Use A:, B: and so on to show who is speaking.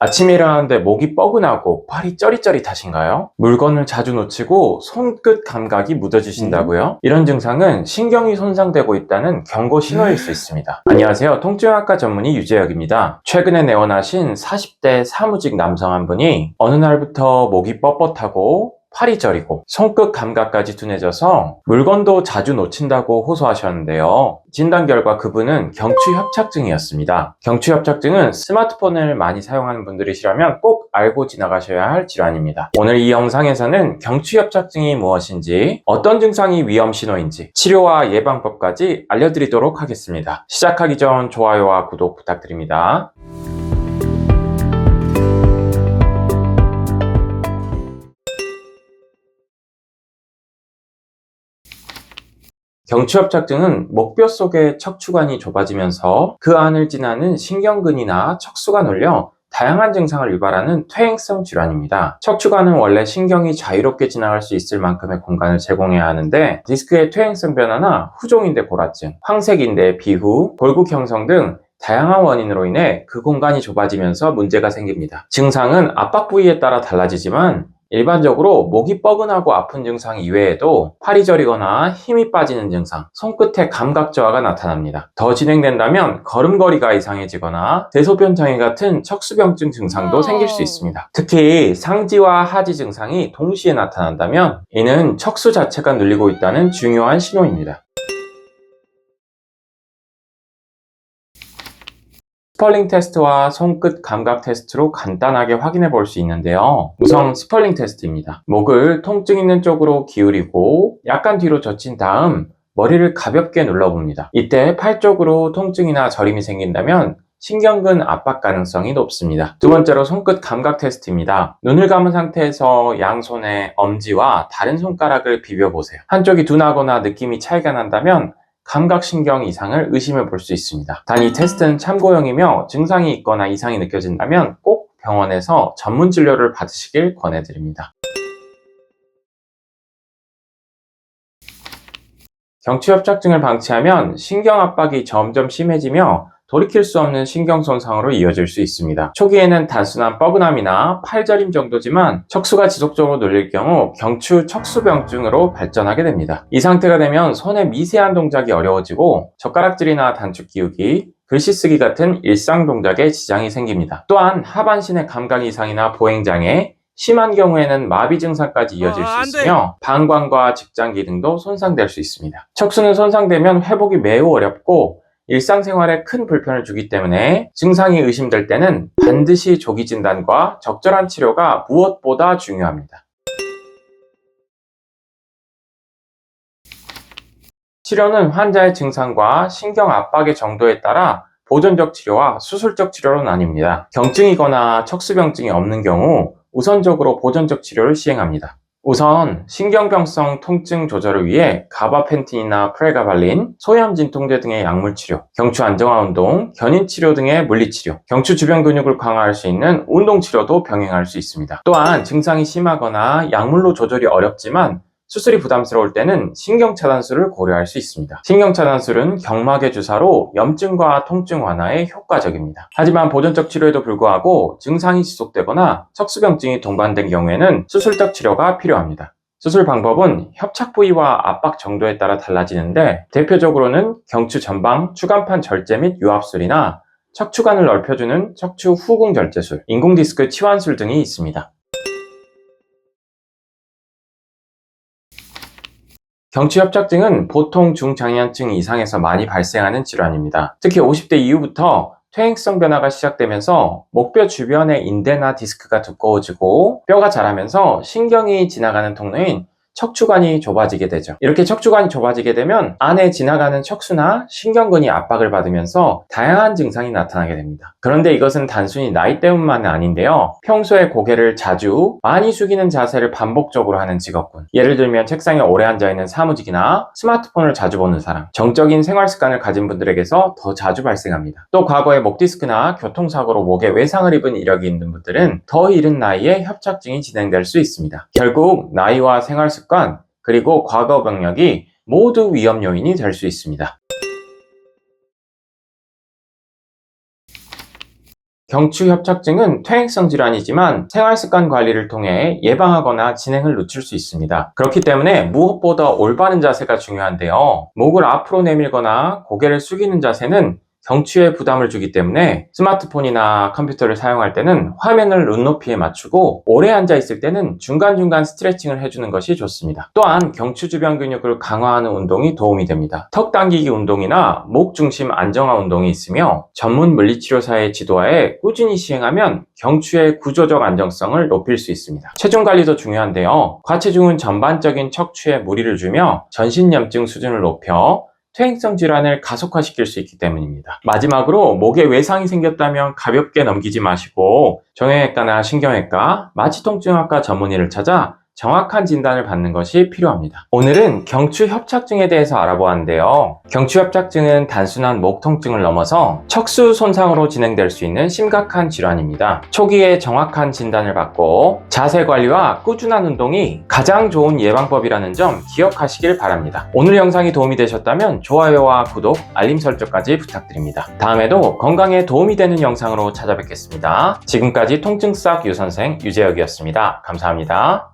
A: 아침에 일어나는데 목이 뻐근하고 팔이 쩌릿쩌릿하신가요? 물건을 자주 놓치고 손끝 감각이 무뎌지신다고요? 이런 증상은 신경이 손상되고 있다는 경고 신호일 수 있습니다. 안녕하세요. 통증학과 전문의 유재혁입니다. 최근에 내원하신 40대 사무직 남성 한 분이 어느 날부터 목이 뻣뻣하고 팔이 저리고 손끝 감각까지 둔해져서 물건도 자주 놓친다고 호소하셨는데요. 진단 결과 그분은 경추협착증이었습니다. 경추협착증은 스마트폰을 많이 사용하는 분들이시라면 꼭 알고 지나가셔야 할 질환입니다. 오늘 이 영상에서는 경추협착증이 무엇인지, 어떤 증상이 위험 신호인지, 치료와 예방법까지 알려드리도록 하겠습니다. 시작하기 전 좋아요와 구독 부탁드립니다. 경추협착증은 목뼈 속의 척추관이 좁아지면서 그 안을 지나는 신경근이나 척수가 눌려 다양한 증상을 유발하는 퇴행성 질환입니다. 척추관은 원래 신경이 자유롭게 지나갈 수 있을 만큼의 공간을 제공해야 하는데 디스크의 퇴행성 변화나 후종인대 골화증, 황색인대 비후, 골국 형성 등 다양한 원인으로 인해 그 공간이 좁아지면서 문제가 생깁니다. 증상은 압박 부위에 따라 달라지지만 일반적으로 목이 뻐근하고 아픈 증상 이외에도 팔이 저리거나 힘이 빠지는 증상, 손끝의 감각 저하가 나타납니다. 더 진행된다면 걸음걸이가 이상해지거나 대소변 장애 같은 척수병증 증상도 생길 수 있습니다. 특히 상지와 하지 증상이 동시에 나타난다면 이는 척수 자체가 눌리고 있다는 중요한 신호입니다. 스펄링 테스트와 손끝 감각 테스트로 간단하게 확인해 볼 수 있는데요. 우선 스펄링 테스트입니다. 목을 통증 있는 쪽으로 기울이고 약간 뒤로 젖힌 다음 머리를 가볍게 눌러봅니다. 이때 팔 쪽으로 통증이나 저림이 생긴다면 신경근 압박 가능성이 높습니다. 두 번째로 손끝 감각 테스트입니다. 눈을 감은 상태에서 양손의 엄지와 다른 손가락을 비벼보세요. 한쪽이 둔하거나 느낌이 차이가 난다면 감각신경 이상을 의심해 볼 수 있습니다. 단 이 테스트는 참고용이며 증상이 있거나 이상이 느껴진다면 꼭 병원에서 전문 진료를 받으시길 권해드립니다. 경추협착증을 방치하면 신경 압박이 점점 심해지며 돌이킬 수 없는 신경 손상으로 이어질 수 있습니다. 초기에는 단순한 뻐근함이나 팔저림 정도지만 척수가 지속적으로 눌릴 경우 경추 척수병증으로 발전하게 됩니다. 이 상태가 되면 손의 미세한 동작이 어려워지고 젓가락질이나 단축 끼우기, 글씨 쓰기 같은 일상 동작에 지장이 생깁니다. 또한 하반신의 감각 이상이나 보행장애, 심한 경우에는 마비 증상까지 이어질
B: 아,
A: 안수
B: 돼.
A: 있으며 방광과 직장기 등도 손상될 수 있습니다. 척수는 손상되면 회복이 매우 어렵고 일상생활에 큰 불편을 주기 때문에 증상이 의심될 때는 반드시 조기 진단과 적절한 치료가 무엇보다 중요합니다. 치료는 환자의 증상과 신경 압박의 정도에 따라 보존적 치료와 수술적 치료로 나뉩니다. 경증이거나 척수병증이 없는 경우 우선적으로 보존적 치료를 시행합니다. 우선 신경병성 통증 조절을 위해 가바펜틴이나 프레가발린, 소염 진통제 등의 약물 치료, 경추 안정화 운동, 견인 치료 등의 물리 치료, 경추 주변 근육을 강화할 수 있는 운동 치료도 병행할 수 있습니다. 또한 증상이 심하거나 약물로 조절이 어렵지만 수술이 부담스러울 때는 신경차단술을 고려할 수 있습니다. 신경차단술은 경막의 주사로 염증과 통증 완화에 효과적입니다. 하지만 보존적 치료에도 불구하고 증상이 지속되거나 척수병증이 동반된 경우에는 수술적 치료가 필요합니다. 수술 방법은 협착 부위와 압박 정도에 따라 달라지는데 대표적으로는 경추 전방 추간판 절제 및 유압술이나 척추관을 넓혀주는 척추 후궁 절제술, 인공 디스크 치환술 등이 있습니다. 경추협착증은 보통 중장년층 이상에서 많이 발생하는 질환입니다. 특히 50대 이후부터 퇴행성 변화가 시작되면서 목뼈 주변의 인대나 디스크가 두꺼워지고 뼈가 자라면서 신경이 지나가는 통로인 척추관이 좁아지게 되죠. 이렇게 척추관이 좁아지게 되면 안에 지나가는 척수나 신경근이 압박을 받으면서 다양한 증상이 나타나게 됩니다. 그런데 이것은 단순히 나이 때문만은 아닌데요. 평소에 고개를 자주 많이 숙이는 자세를 반복적으로 하는 직업군. 예를 들면 책상에 오래 앉아 있는 사무직이나 스마트폰을 자주 보는 사람, 정적인 생활 습관을 가진 분들에게서 더 자주 발생합니다. 또 과거에 목 디스크나 교통사고로 목에 외상을 입은 이력이 있는 분들은 더 이른 나이에 협착증이 진행될 수 있습니다. 결국 나이와 생활 습관 그리고 과거 병력이 모두 위험 요인이 될 수 있습니다. 경추협착증은 퇴행성 질환이지만 생활습관 관리를 통해 예방하거나 진행을 늦출 수 있습니다. 그렇기 때문에 무엇보다 올바른 자세가 중요한데요. 목을 앞으로 내밀거나 고개를 숙이는 자세는 경추에 부담을 주기 때문에 스마트폰이나 컴퓨터를 사용할 때는 화면을 눈높이에 맞추고 오래 앉아 있을 때는 중간중간 스트레칭을 해주는 것이 좋습니다. 또한 경추 주변 근육을 강화하는 운동이 도움이 됩니다. 턱 당기기 운동이나 목 중심 안정화 운동이 있으며 전문 물리치료사의 지도하에 꾸준히 시행하면 경추의 구조적 안정성을 높일 수 있습니다. 체중 관리도 중요한데요. 과체중은 전반적인 척추에 무리를 주며 전신염증 수준을 높여 퇴행성 질환을 가속화시킬 수 있기 때문입니다. 마지막으로 목에 외상이 생겼다면 가볍게 넘기지 마시고 정형외과나 신경외과, 마취통증학과 전문의를 찾아 정확한 진단을 받는 것이 필요합니다. 오늘은 경추 협착증에 대해서 알아보았는데요. 경추 협착증은 단순한 목 통증을 넘어서 척수 손상으로 진행될 수 있는 심각한 질환입니다. 초기에 정확한 진단을 받고 자세 관리와 꾸준한 운동이 가장 좋은 예방법이라는 점 기억하시길 바랍니다. 오늘 영상이 도움이 되셨다면 좋아요와 구독, 알림 설정까지 부탁드립니다. 다음에도 건강에 도움이 되는 영상으로 찾아뵙겠습니다. 지금까지 통증 싹 유선생 유재혁이었습니다. 감사합니다.